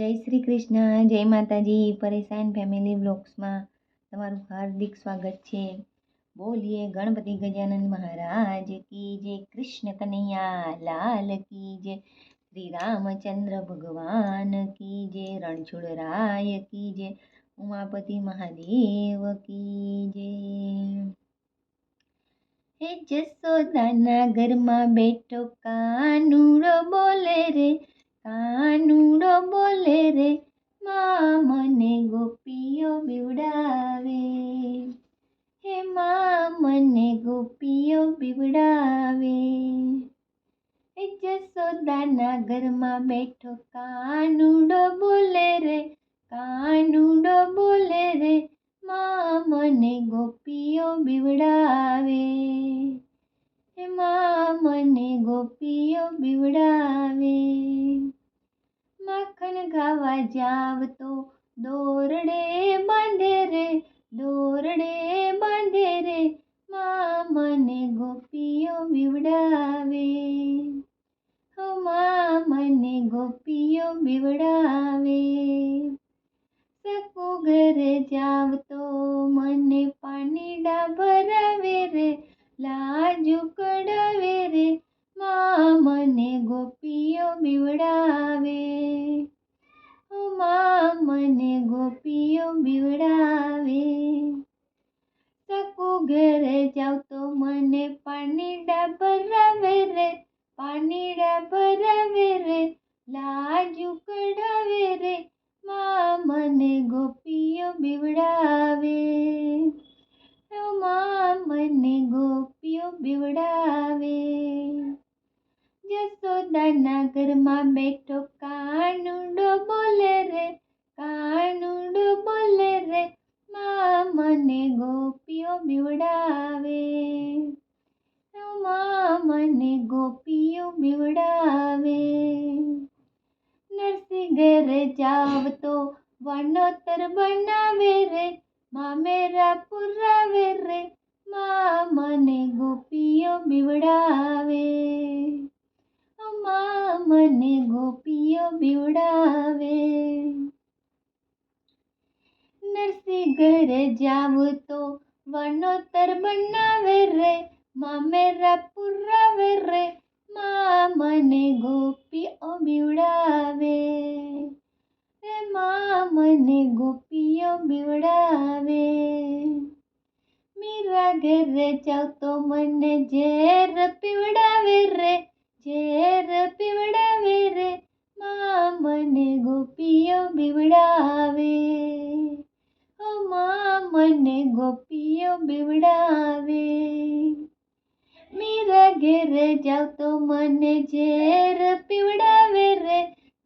જય શ્રી કૃષ્ણ, જય માતાજી. પરેશાન ફેમિલી બ્લોગ્સમાં તમારું હાર્દિક સ્વાગત છે. બોલીએ ગણપતિ ગજાનંદ મહારાજ કી જય, કૃષ્ણ કનૈયા, લાલ કી જય, શ્રી રામચંદ્ર ભગવાન કી જય રણછોડરાય કી જય, ઉમાપતિ મહાદેવ કી જય. હે જસોદાના ઘરમાં બેઠો કાનુડો બોલે રે કાનુડો બોલે રે મા મને ગોપીઓ બીવડાવે. હે મા મને ગોપીઓ બીવડાવે. જસોદાના ઘરમાં બેઠો કાનુડો બોલે રે, કાનુડો બોલે રે મા મને ગોપીઓ બીવડાવે. હે મા મને ગોપીઓ બીવડાવે ખાવા જાવ તો દોરડે બાંધે રે દોરડે બાંધે રે મા મને ગોપીઓ બીવડાવે. મા મને ગોપીઓ બીવડાવે. સકુ ઘરે જાવ તો મને પાણીડા ભરાવે રે, લાજુ કડાવે ઘરે જાઉં તો મને પાણીડા ભરાવે રે પાણીડા ભરાવે રે, લાજુ કઢાવે રે, મા મને ગોપીઓ બીવડાવે. મા મને ગોપીઓ બીવડાવે. જસોદાના ઘરમાં બેઠો કાનુડો બોલે રે, કાનુડો બોલે રે મા મને ગોપીઓ બીવડાવે. ઓ મા મને ગોપીઓ બીવડાવે. નરસિંહ ઘરે જાવ તો વનોતર બનાવે રે, મા મેરા પુરાવે રે, મા મને ગોપીઓ બીવડાવે. મા મને ગોપીઓ બીવડાવે. નરસિંહ ઘરે જાવ તો વણોતર બનાવે રે મામેરા પુરાવે રે, મા મને ગોપીઓ બીવડાવે રે મા મને ગોપીઓ બીવડાવે મીરા ઘરે જાવ તો મને ઝેર પીવડાવે રે, ઝેર પીવડાવે રે, મા મને ગોપીઓ બીવડાવે મને ગોપીઓ બીવડાવે. મીરા ઘેર જાવ તો મને ઝેર પીવડાવે રે,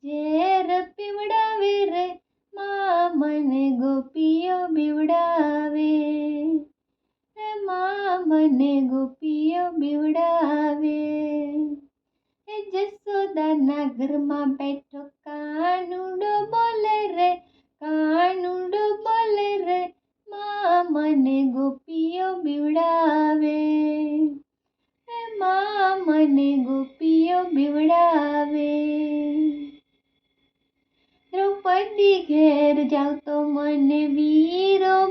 ઝેર પીવડાવે રે. મા મને ગોપીઓ બીવડાવે. રે મા મને ગોપીઓ બીવડાવે. જસોદાના ઘરમાં બેઠો કાનુડો બોલે રે, કાનુડો બોલે મને ગોપીઓ બીવડાવે. હે મા મને ગોપીઓ બીવડાવે. દ્રૌપદી ઘેર જાવ તો મને વીરો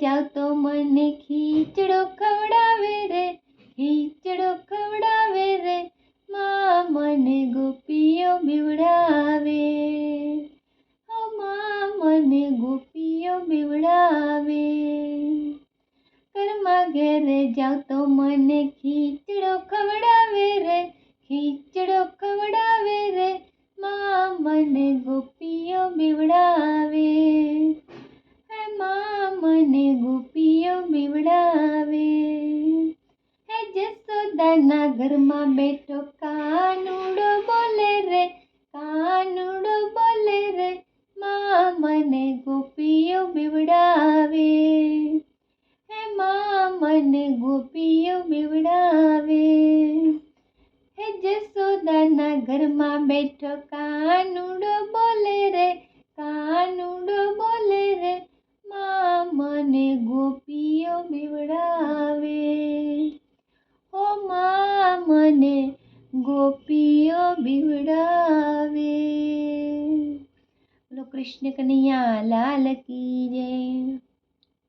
જાવ તો મને ખીચડો ખવડાવે રે, ખીચડો ખવડાવે રે. મા મને ગોપીઓ બીવડાવે. મા મને ગોપીઓ બીવડાવે. કર્મા ઘેરે જાવ જસોદાના ઘરમાં બેઠો, કાનુડો બોલે રે, કાનુડો બોલે રે, માં મને ગોપીઓ બીવડાવે. હે માં મને ગોપીઓ બીવડાવે. હે જસોદાના ઘરમાં બેઠો, કાનુડો બોલે રે, કાનુડો બોલે રે, માં મને ગોપીઓ બીવડાવે. મને ગોપીઓ બીવડાવે. બોલો કૃષ્ણ કનૈયા લાલ કી જય.